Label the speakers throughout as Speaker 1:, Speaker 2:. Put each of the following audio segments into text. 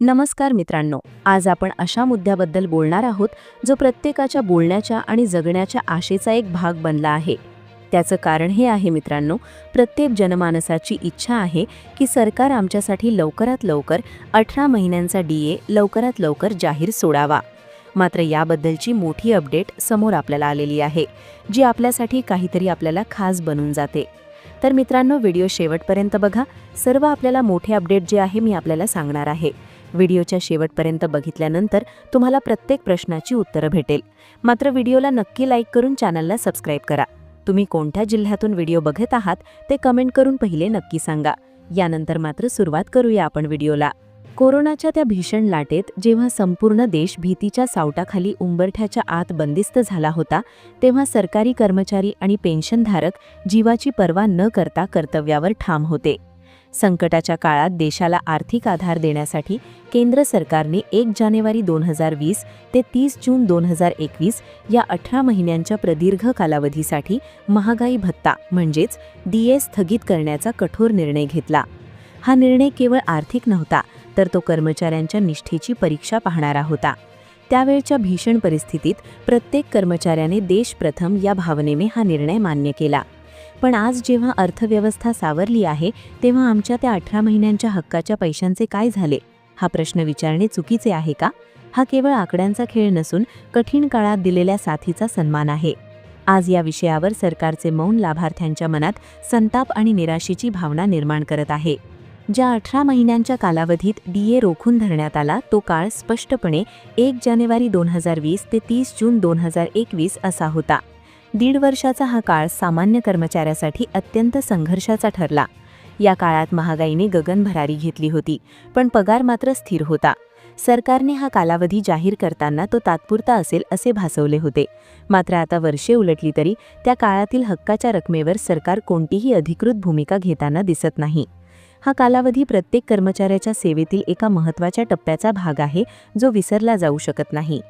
Speaker 1: नमस्कार मित्रांनो आज आपण अशा मुद्द्याबद्दल बोलणार आहोत जो प्रत्येकाच्या बोलण्याच्या आणि जगण्याच्या आशेचा एक भाग बनला आहे. त्याचं कारण हे आहे मित्रांनो प्रत्येक जनमानसाची इच्छा आहे की सरकार आमच्यासाठी लवकरात लवकर अठरा महिन्यांचा डी ए लवकरात लवकर जाहीर सोडावा. मात्र याबद्दलची मोठी अपडेट समोर आपल्याला आलेली आहे जी आपल्यासाठी काहीतरी आपल्याला खास बनून जाते. तर मित्रांनो व्हिडिओ शेवटपर्यंत बघा. सर्व आपल्याला मोठे अपडेट जे आहे मी आपल्याला सांगणार आहे. व्हिडिओच्या शेवटपर्यंत बघितल्यानंतर तुम्हाला प्रत्येक प्रश्नाची उत्तरं भेटेल. मात्र व्हिडिओला नक्की लाईक करून चॅनलला सबस्क्राईब करा. तुम्ही कोणत्या जिल्ह्यातून व्हिडिओ बघत आहात ते कमेंट करून पहिले नक्की सांगा. यानंतर मात्र सुरुवात करूया आपण व्हिडिओला. कोरोनाच्या त्या भीषण लाटेत जेव्हा संपूर्ण देश भीतीच्या सावटाखाली उंबरठ्याच्या आत बंदिस्त झाला होता तेव्हा सरकारी कर्मचारी आणि पेन्शनधारक जीवाची पर्वा न करता कर्तव्यावर ठाम होते. संकटाच्या काळात देशाला आर्थिक आधार देण्यासाठी केंद्र सरकारने एक जानेवारी दोन हजार वीस ते तीस जून दोन हजार एकवीस या अठरा महिन्यांच्या प्रदीर्घ कालावधीसाठी महागाई भत्ता म्हणजेच डीए स्थगित करण्याचा कठोर निर्णय घेतला. हा निर्णय केवळ आर्थिक नव्हता तर तो कर्मचाऱ्यांच्या निष्ठेची परीक्षा पाहणारा होता. त्यावेळच्या भीषण परिस्थितीत प्रत्येक कर्मचाऱ्याने देश प्रथम या भावनेने हा निर्णय मान्य केला. पण आज जेव्हा अर्थव्यवस्था सावरली आहे तेव्हा आमच्या त्या अठरा महिन्यांच्या हक्काच्या पैशांचे काय झाले? हा प्रश्न विचारणे चुकीचे आहे का? हा केवळ आकड्यांचा खेळ नसून कठीण काळात दिलेल्या साथीचा सन्मान आहे. आज या विषयावर सरकारचे मौन लाभार्थ्यांच्या मनात संताप आणि निराशेची भावना निर्माण करत आहे. ज्या अठरा महिन्यांच्या कालावधीत डीए रोखून धरण्यात आला तो काळ स्पष्टपणे एक जानेवारी दोन हजार वीस ते तीस जून दोन हजार एकवीस असा होता. दीड वर्षाचा हा काळ सामान्य कर्मचाऱ्यासाठी अत्यंत संघर्षाचा ठरला. या काळात महागाईने गगनभरारी घेतली होती पण पगार मात्र स्थिर होता. सरकारने हा कालावधी जाहीर करताना तो तात्पुरता असेल असे भासवले होते. मात्र आता वर्षे उलटली तरी त्या काळातील हक्काच्या रकमेवर सरकार कोणतीही अधिकृत भूमिका घेताना दिसत नाही. हा कालावधी प्रत्येक कर्मचाऱ्याच्या सेवेतील एका महत्त्वाच्या टप्प्याचा भाग आहे जो विसरला जाऊ शकत नाही.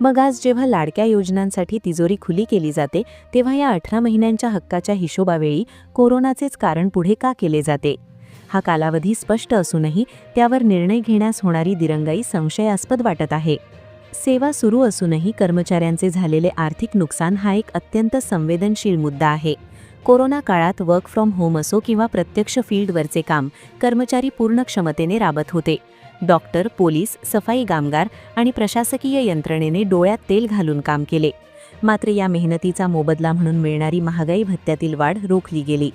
Speaker 1: मग आज जेव्हा लाडक्या योजनांसाठी तिजोरी खुली केली जाते तेव्हा या अठरा महिन्यांच्या हक्काच्या हिशोबावेळी कोरोनाचेच कारण पुढे का केले जाते? हा कालावधी स्पष्ट असूनही त्यावर निर्णय घेण्यास होणारी दिरंगाई संशयास्पद वाटत आहे. सेवा सुरू असूनही कर्मचाऱ्यांचे झालेले आर्थिक नुकसान हा एक अत्यंत संवेदनशील मुद्दा आहे. कोरोना काळात वर्क फ्रॉम होम असो किंवा प्रत्यक्ष फील्डवरचे काम कर्मचारी पूर्ण क्षमतेने राबत होते. डॉक्टर पोलीस सफाई कामगार आणि प्रशासकीय यंत्रणेने डोळ्यात तेल घालून काम केले. मात्र या मेहनतीचा मोबदला म्हणून मिळणारी महागाई भत्त्यातील वाढ रोखली गेली.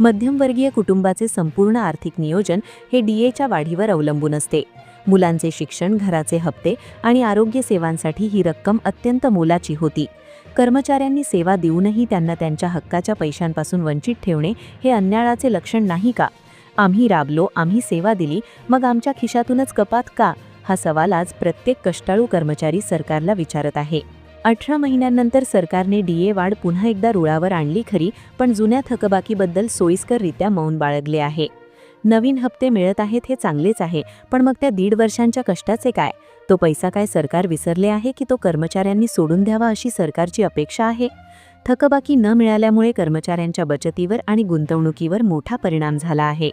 Speaker 1: मध्यमवर्गीय कुटुंबाचे संपूर्ण आर्थिक नियोजन हे डीएच्या वाढीवर अवलंबून असते. मुलांचे शिक्षण घराचे हप्ते आणि आरोग्य सेवांसाठी ही रक्कम अत्यंत मोलाची होती. कर्मचाऱ्यांनी सेवा देऊनही त्यांना त्यांच्या हक्काच्या पैशांपासून वंचित ठेवणे हे अन्याळाचे लक्षण नाही का? आम्ही राबलो आम्ही सेवा दिली मग आमच्या खिशातूनच कपात का? हा सवाल आज प्रत्येक कष्टाळू कर्मचारी सरकारला विचारत आहे. अठरा महिन्यांनंतर सरकारने डीए वाढ पुन्हा एकदा रुळावर आणली खरी पण जुन्या थकबाकीबद्दल सोयीस्कररित्या मौन बाळगले आहे. नवीन हप्ते मिळत आहेत हे चांगलेच आहे पण मग त्या दीड वर्षांच्या कष्टाचे काय? तो पैसा काय सरकार विसरले आहे की तो कर्मचाऱ्यांनी सोडून द्यावा अशी सरकारची अपेक्षा आहे? थकबाकी न मिळाल्यामुळे कर्मचाऱ्यांच्या बचतीवर आणि गुंतवणुकीवर मोठा परिणाम झाला आहे.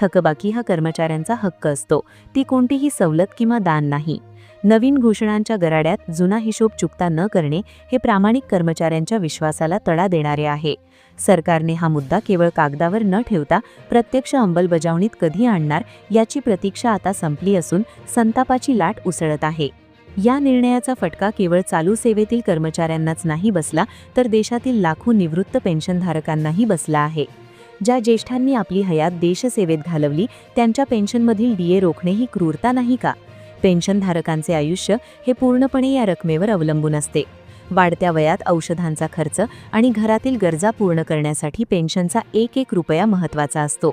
Speaker 1: थकबाकी हा कर्मचाऱ्यांचा हक्क असतो. ती कोणतीही सवलत किंवा दान नाही. नवीन घोषणांच्या गराड्यात जुना हिशोब चुकता न करणे हे प्रामाणिक कर्मचाऱ्यांच्या विश्वासाला तडा देणारे आहे. सरकारने हा मुद्दा केवळ कागदावर न ठेवता प्रत्यक्ष अंमलबजावणीत कधी आणणार याची प्रतीक्षा आता संपली असून संतापाची लाट उसळत आहे. या निर्णयाचा फटका केवळ चालू सेवेतील कर्मचाऱ्यांनाच नाही बसला तर देशातील लाखो निवृत्त पेन्शनधारकांनाही बसला आहे. ज्या ज्येष्ठांनी आपली हयात देशसेवेत घालवली त्यांच्या पेन्शनमधील डीए रोखणे ही क्रूरता नाही का? पेन्शनधारकांचे आयुष्य हे पूर्णपणे या रकमेवर अवलंबून असते. वाढत्या वयात औषधांचा खर्च आणि घरातील गरजा पूर्ण करण्यासाठी पेन्शनचा एक एक रुपया महत्त्वाचा असतो.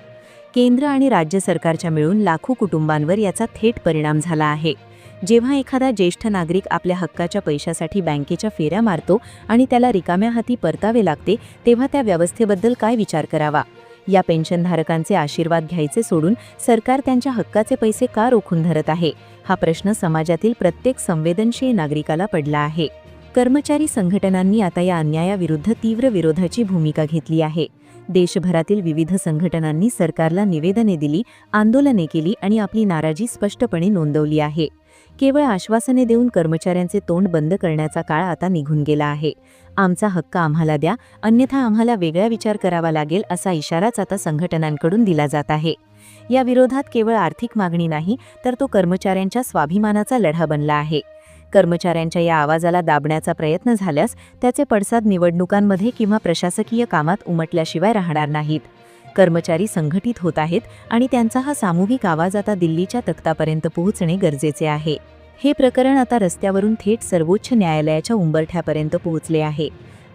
Speaker 1: केंद्र आणि राज्य सरकारच्या मिळून लाखो कुटुंबांवर याचा थेट परिणाम झाला आहे. जेव्हा एखादा ज्येष्ठ नागरिक आपल्या हक्काच्या पैशासाठी बँकेच्या फेऱ्या मारतो आणि त्याला रिकाम्या हाती परतावे लागते तेव्हा त्या व्यवस्थेबद्दल काय विचार करावा? या पेन्शनधारकांचे आशीर्वाद घ्यायचे सोडून सरकार त्यांच्या हक्काचे पैसे का रोखून धरत आहे? हा प्रश्न समाजातील प्रत्येक संवेदनशील नागरिकाला पडला आहे. कर्मचारी संघटनांनी आता या अन्यायाविरुद्ध तीव्र विरोधाची भूमिका घेतली आहे. देशभरातील विविध संघटनांनी सरकारला निवेदने दिली आंदोलने केली आणि आपली नाराजी स्पष्टपणे नोंदवली आहे. केवळ आश्वासने देऊन कर्मचाऱ्यांचे तोंड बंद करण्याचा काळ आता निघून गेला आहे. आमचा हक्क आम्हाला द्या अन्यथा आम्हाला वेगळा विचार करावा लागेल असा इशाराच आता संघटनांकडून दिला जात आहे. या विरोधात केवळ आर्थिक मागणी नाही तर तो कर्मचाऱ्यांच्या स्वाभिमानाचा लढा बनला आहे. कर्मचाऱ्यांच्या या आवाजाला दाबण्याचा प्रयत्न झाल्यास त्याचे पडसाद निवडणुकांमध्ये किंवा प्रशासकीय कामात उमटल्याशिवाय राहणार नाहीत. कर्मचारी संघटित होत आहेत आणि त्यांचा हा सामूहिक आवाज आता दिल्लीच्या तख्तापर्यंत पोहोचणे गरजेचे आहे. हे प्रकरण आता रस्त्यावरून थेट सर्वोच्च न्यायालयाच्या उंबरठ्यापर्यंत पोहोचले आहे.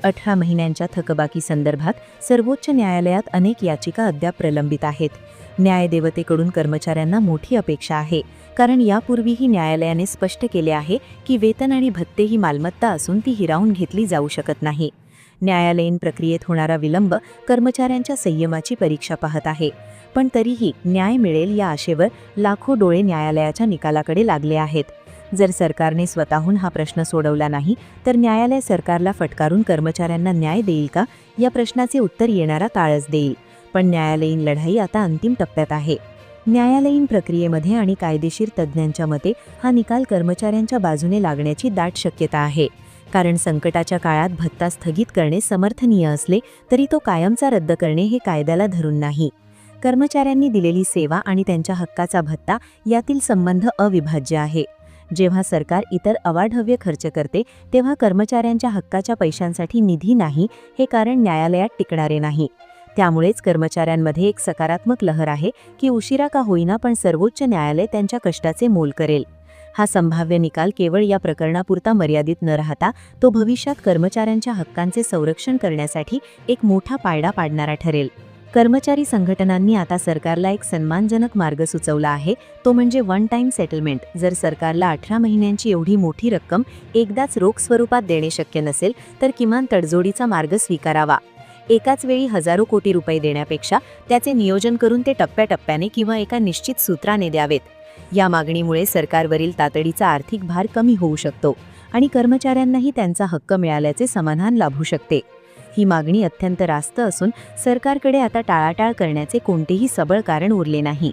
Speaker 1: अठरा महिन्यांच्या थकबाकी संदर्भात सर्वोच्च न्यायालयात अनेक याचिका अद्याप प्रलंबित आहेत. न्यायदेवतेकडून कर्मचाऱ्यांना मोठी अपेक्षा आहे कारण यापूर्वीही न्यायालयाने स्पष्ट केले आहे की वेतन आणि भत्ते ही मालमत्ता असून ती हिरावून घेतली जाऊ शकत नाही. न्यायालयीन प्रक्रियेत होणारा विलंब कर्मचाऱ्यांच्या संयमाची परीक्षा पाहत आहे. पण तरीही न्याय मिळेल या आशेवर लाखो डोळे न्यायालयाच्या निकालाकडे लागले आहेत. जर सरकारने स्वतःहून हा प्रश्न सोडवला नाही तर न्यायालय सरकारला फटकारून कर्मचाऱ्यांना न्याय देईल का? या प्रश्नाचे उत्तर येणारा काळच देईल. पण न्यायालयीन लढाई आता अंतिम टप्प्यात आहे. न्यायालयीन प्रक्रियेमध्ये आणि कायदेशीर तज्ज्ञांच्या मते हा निकाल कर्मचाऱ्यांच्या बाजूने लागण्याची दाट शक्यता आहे. कारण संकटाच्या काळात भत्ता स्थगित करणे समर्थनीय असले तरी तो कायमचा रद्द करणे हे कायद्याला धरून नाही. कर्मचाऱ्यांनी दिलेली सेवा आणि त्यांच्या हक्काचा भत्ता यातील संबंध अविभाज्य आहे. जेव्हा सरकार इतर अवाढव्य खर्च करते तेव्हा कर्मचाऱ्यांच्या हक्काच्या पैशांसाठी निधी नाही हे कारण न्यायालयात टिकणारे नाही. त्यामुळेच कर्मचाऱ्यांमध्ये एक सकारात्मक लहर आहे की उशिरा का होईना पण सर्वोच्च न्यायालय त्यांच्या कष्टाचे मोल करेल. हा संभाव्य निकाल केवळ या प्रकरणापुरता मर्यादित न राहता तो भविष्यात कर्मचाऱ्यांच्या हक्कांचे संरक्षण करण्यासाठी एक मोठा पायडा पाडणारा ठरेल. कर्मचारी संघटनांनी आता सरकारला एक सन्मानजनक मार्ग सुचवला आहे. तो म्हणजे वन टाइम सेटलमेंट जर सरकारला अठरा महिन्यांची एवढी मोठी रक्कम एकदाच रोख स्वरूपात देणे शक्य नसेल तर किमान तडजोडीचा मार्ग स्वीकारावा. एकाच वेळी हजारो कोटी रुपये देण्यापेक्षा त्याचे नियोजन करून ते टप्प्याटप्प्याने किंवा एका निश्चित सूत्राने द्यावेत. या मागणीमुळे सरकारवरील तातडीचा आर्थिक भार कमी होऊ शकतो आणि कर्मचाऱ्यांनाही त्यांचा हक्क मिळाल्याचे समाधान लाभू शकते. ही मागणी अत्यंत रास्त असून सरकारकडे आता टाळाटाळ करण्याचे कोणतेही सबळ कारण उरले नाही.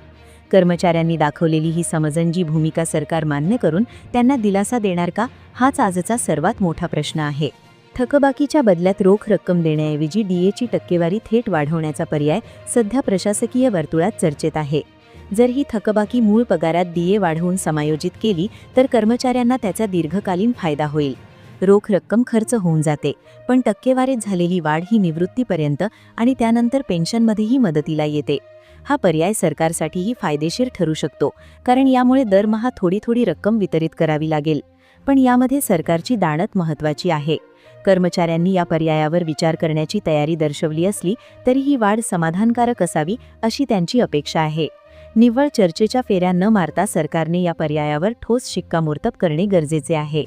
Speaker 1: कर्मचाऱ्यांनी दाखवलेली ही समजंजी भूमिका सरकार मान्य करून त्यांना दिलासा देणार का हाच आजचा सर्वात मोठा प्रश्न आहे. थकबाकीच्या बदल्यात रोख रक्कम देण्याऐवजी डीएची टक्केवारी थेट वाढवण्याचा पर्याय सध्या प्रशासकीय वर्तुळात चर्चेत आहे. जर ही थकबाकी मूळ पगारात दिये वाढवून समायोजित केली तर कर्मचाऱ्यांना त्याचा दीर्घकालीन फायदा होईल. रोख रक्कम खर्च होऊन जाते पण टक्केवारीत झालेली वाढ ही निवृत्तीपर्यंत आणि त्यानंतर पेन्शनमध्येही मदतीला येते. हा पर्याय सरकारसाठीही फायदेशीर ठरू शकतो कारण यामुळे दरमहा थोडी थोडी रक्कम वितरित करावी लागेल. पण यामध्ये सरकारची दाणत महत्वाची आहे. कर्मचाऱ्यांनी या पर्यायावर विचार करण्याची तयारी दर्शवली असली तरी ही वाढ समाधानकारक असावी अशी त्यांची अपेक्षा आहे. निव्वळ चर्चेच्या फेऱ्या न मारता सरकारने या पर्यायावर ठोस शिक्कामोर्तब करणे गरजेचे आहे.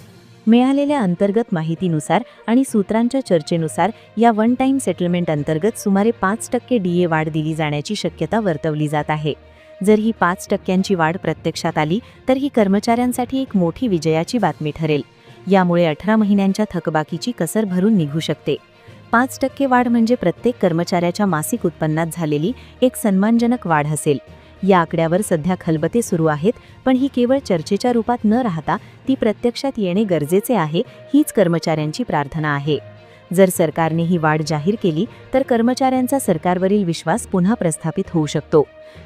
Speaker 1: मिळालेल्या अंतर्गत माहितीनुसार आणि सूत्रांच्या चर्चेनुसार या वन टाइम सेटलमेंट अंतर्गत सुमारे पाच टक्के डीए वाढ दिली जाण्याची शक्यता वर्तवली जात आहे. जर ही पाच टक्क्यांची वाढ प्रत्यक्षात आली तर ही कर्मचाऱ्यांसाठी एक मोठी विजयाची बातमी ठरेल. यामुळे अठरा महिन्यांच्या थकबाकीची कसर भरून निघू शकते. पाच टक्के वाढ म्हणजे प्रत्येक कर्मचाऱ्याच्या मासिक उत्पन्नात झालेली एक सन्मानजनक वाढ असेल. या आकड्यावर सध्या खलबते सुरू आहेत पण ही केवळ चर्चेच्या रूपात न राहता ती प्रत्यक्षात येणे गरजेचे आहे हीच कर्मचाऱ्यांची प्रार्थना आहे. जर सरकारने ही वाढ जाहीर केली तर कर्मचाऱ्यांचा सरकारवरील विश्वास पुन्हा प्रस्थापित होऊ शकतो.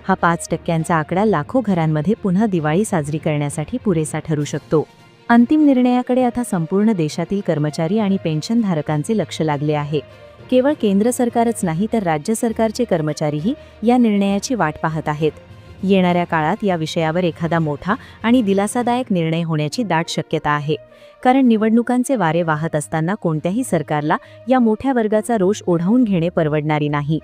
Speaker 1: हा पाच टक्क्यांचा आकडा लाखो घरांमध्ये पुन्हा दिवाळी साजरी करण्यासाठी पुरेसा ठरू शकतो. अंतिम निर्णयाकडे आता संपूर्ण देशातील कर्मचारी आणि पेन्शनधारकांचे लक्ष लागले आहे. केवळ केंद्र सरकारच नाही तर राज्य सरकारचे कर्मचारीही या निर्णयाची वाट पाहत आहेत. येणाऱ्या काळात या विषयावर एखादा मोठा आणि दिलासादायक निर्णय होण्याची दाट शक्यता आहे. कारण निवडणुकांचे वारे वाहत असताना कोणत्याही सरकारला या मोठ्या वर्गाचा रोष ओढावून घेणे परवडणारी नाही.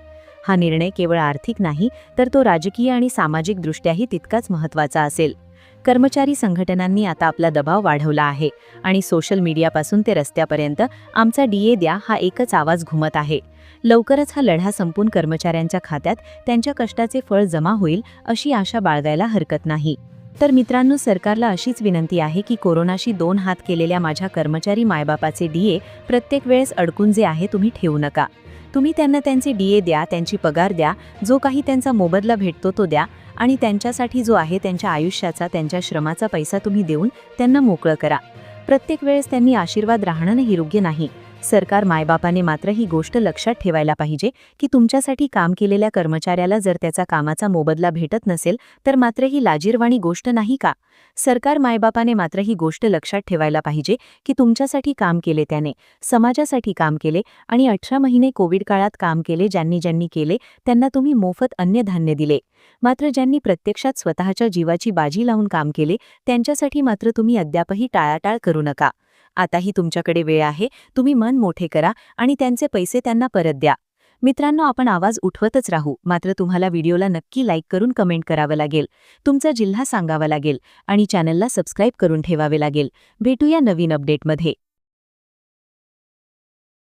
Speaker 1: हा निर्णय केवळ आर्थिक नाही तर तो राजकीय आणि सामाजिकदृष्ट्याही तितकाच महत्त्वाचा असेल. कर्मचारी संघटनांनी आता आपला दबाव वाढवला आहे आणि सोशल मीडियापासून ते रस्त्यापर्यंत आमचा डीए द्या हा एकच आवाज घुमत आहे. लवकरच हा लढा संपून कर्मचाऱ्यांच्या खात्यात त्यांच्या कष्टाचे फळ जमा होईल अशी आशा बाळगायला हरकत नाही. तर मित्रांनो सरकारला अशीच विनंती आहे की कोरोनाशी दोन हात केलेल्या माझ्या कर्मचारी मायबापाचे डीए प्रत्येक वेळेस अडकून जे आहे तुम्ही ठेवू नका. तुम्ही त्यांना त्यांचे डी ए द्या त्यांची पगार द्या जो काही त्यांचा मोबदला भेटतो तो द्या आणि त्यांच्यासाठी जो आहे त्यांच्या आयुष्याचा त्यांच्या श्रमाचा पैसा तुम्ही देऊन त्यांना मोकळं करा. प्रत्येक वेळेस त्यांनी आशीर्वाद राहणं योग्य नाही. सरकार मायबापाने मात्र ही गोष्ट लक्षात ठेवायला पाहिजे की तुमच्यासाठी काम केलेल्या कर्मचाऱ्याला जर त्याचा कामाचा मोबदला भेटत नसेल तर मात्र ही लाजीरवाणी गोष्ट नाही का? सरकार मायबापाने मात्र ही गोष्ट लक्षात ठेवायला पाहिजे की तुमच्यासाठी काम केले त्याने समाजासाठी काम केले आणि अठरा महिने कोविड काळात काम केले ज्यांनी ज्यांनी केले त्यांना तुम्ही मोफत अन्नधान्य दिले. मात्र ज्यांनी प्रत्यक्षात स्वतःच्या जीवाची बाजी लावून काम केले त्यांच्यासाठी मात्र तुम्ही अद्यापही टाळाटाळ करू नका. आताही तुमच्याकडे वेळ आहे. तुम्ही मन मोठे करा आणि त्यांचे पैसे त्यांना परत द्या. मित्रांनो आपण आवाज उठवतच राहू. मात्र तुम्हाला व्हिडिओला नक्की लाईक करून कमेंट करावं लागेल. तुमचा जिल्हा सांगावा लागेल आणि चॅनलला सबस्क्राईब करून ठेवावे लागेल. भेटूया नवीन अपडेटमध्ये.